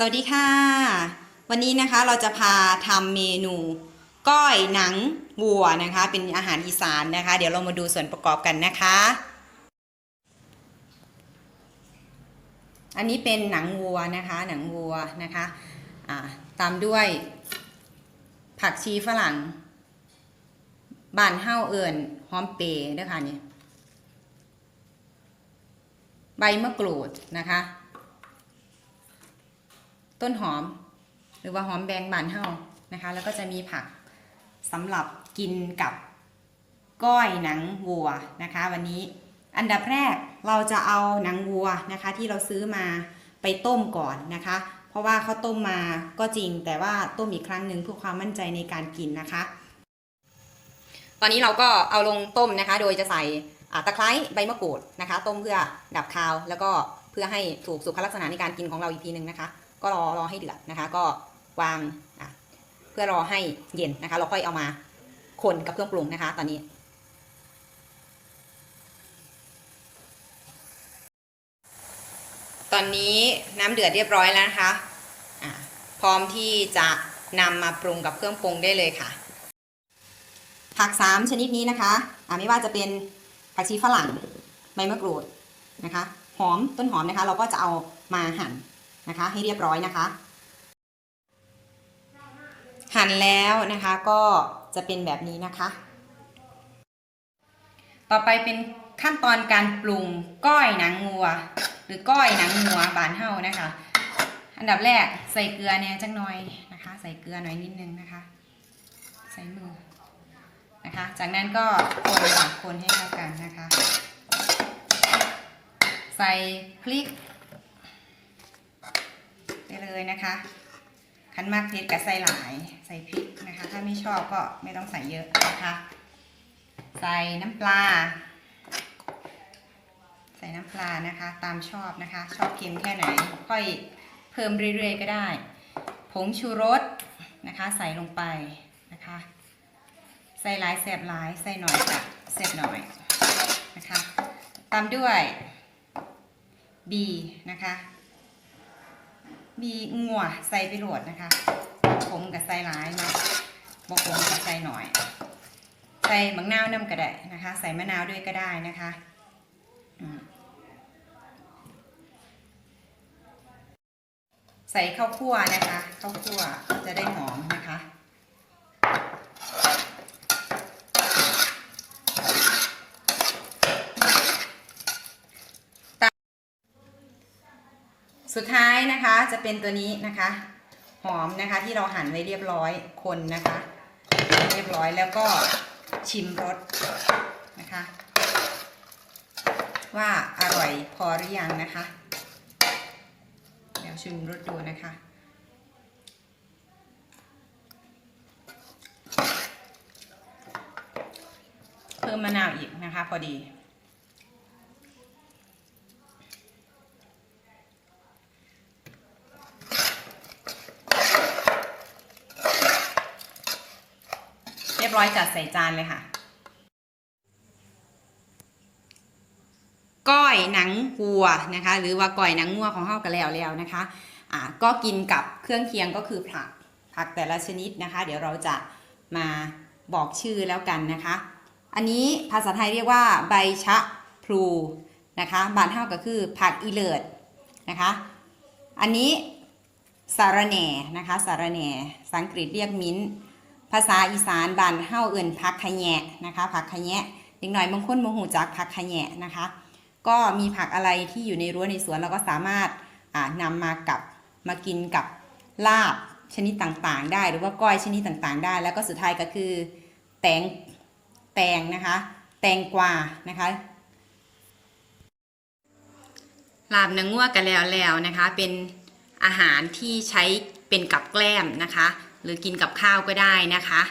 สวัสดีค่ะ วันนี้นะคะเราจะพาทำเมนู ก้อยหนังวัวนะคะ เป็นอาหารอีสานนะคะ เดี๋ยวเรามาดูส่วนประกอบกันนะคะ อันนี้เป็นหนังวัวนะคะ หนังวัวนะคะตามด้วย ผักชีฝรั่งบานเฮ้าเอิญหอมเปรย์ด้วยค่ะนี่ใบมะกรูดนะคะ ต้นหอม หรือว่าหอมแบงบานเฮานะคะ แล้วก็จะมีผักสำหรับกินกับก้อยหนังวัวนะคะ วันนี้อันดับแรกเราจะเอาหนังวัวนะคะ ที่เราซื้อมาไปต้มก่อนนะคะ เพราะว่าเขาต้มมาก็จริง แต่ว่าต้มอีกครั้งหนึ่งเพื่อความมั่นใจในการกินนะคะ ตอนนี้เราก็เอาลงต้มนะคะ โดยจะใส่ตะไคร้ใบมะกรูดนะคะ ต้มเพื่อดับคาว แล้วก็เพื่อให้ถูกสุขลักษณะในการกินของเราอีกทีหนึ่งนะคะ ก็รอรอให้เดือดนะคะ ก็วางเพื่อรอให้เย็นนะคะ เราค่อยเอามาคนกับเครื่องปรุงนะคะ ตอนนี้ตอนนี้น้ำเดือดเรียบร้อยแล้วนะคะะพร้อมที่จะนำมาปรุงกับเครื่องปรุงได้เลยค่ะ ผักสามชนิดนี้นะคะะไม่ว่าจะเป็นผักชีฝรั่งใบมะกรูดนะคะ หอมต้นหอมนะคะ เราก็จะเอามาหั่น นะคะ ให้เรียบร้อยนะคะ หั่นแล้วนะคะก็จะเป็นแบบนี้นะคะ ต่อไปเป็นขั้นตอนการปรุงก้อยหนังงัว หรือก้อยหนังงัวบานเฮานะคะ อันดับแรกใส่เกลือเนี่ยจังหน่อยนะคะ ใส่เกลือหน่อยนิดนึงนะคะ ใส่มือนะคะ จากนั้นก็คนค่ะคนให้เข้ากันนะคะ ใส่พริก เลยนะคะคันมากเผ็ดกับใส่หลายใส่พริกนะคะ ถ้าไม่ชอบก็ไม่ต้องใส่เยอะนะคะ ใส่น้ำปลา ใส่น้ำปลานะคะ ตามชอบนะคะ ชอบเค็มแค่ไหน ค่อยเพิ่มเรื่อยๆก็ได้ ผงชูรสนะคะ ใส่ลงไปนะคะ ใส่หลายแสบหลายใส่หน่อยกับแสบหน่อยนะคะ ตามด้วยบีนะคะ มีงัวใส่ไปโหลดนะคะผมกับใส่หลายเนาะบกผมกับใส่หน่อย ใส่มะนาวน้ำก็ได้นะคะ ใส่มะนาวด้วยก็ได้นะคะใส่ข้าวคั่วนะคะข้าวคั่วจะได้หอมนะคะ สุดท้ายนะคะจะเป็นตัวนี้นะคะ หอมนะคะที่เราหั่นไว้เรียบร้อยคนนะคะ เรียบร้อยแล้วก็ชิมรสนะคะ ว่าอร่อยพอหรือยังนะคะเดี๋ยวชิมรสดูนะคะเพิ่มมะนาวอีกนะคะ พอดี ยบร้อยจัดใส่จานเลยค่ะ ก้อยหนังวัวนะคะ หรือว่าก้อยหนังงัวของเฮากันแล้วแล้วนะคะอ่าก็กินกับเครื่องเคียงก็คือผักผักแต่ละชนิดนะคะ เดี๋ยวเราจะมาบอกชื่อแล้วกันนะคะ อันนี้ภาษาไทยเรียกว่าใบชะพลูนะคะบานเท่าก็คือผักอีเลิดนะคะ อันนี้สารแหน่นะคะสารแหน่ภาษาอังกฤษเรียกมิ้นท์ ภาษาอีสานบานเฮาเอิ่นผักขะแยะนะคะผักขะแยะเด็กหน่อยบางคนโมโหจักผักขะแยะนะคะ ก็มีผักอะไรที่อยู่ในรั้วในสวนเราก็สามารถอ่านำมากับมากินกับลาบชนิดต่างๆ ได้หรือว่าก้อยชนิดต่างๆ ได้ แล้วก็สุดท้ายก็คือแตงแตงนะคะ แตงกวานะคะลาบนื้องัวกันแล้วแล้วนะคะ เป็นอาหารที่ใช้เป็นกับแกล้มนะคะ รือกินกับข้าวก็ได้นะคะ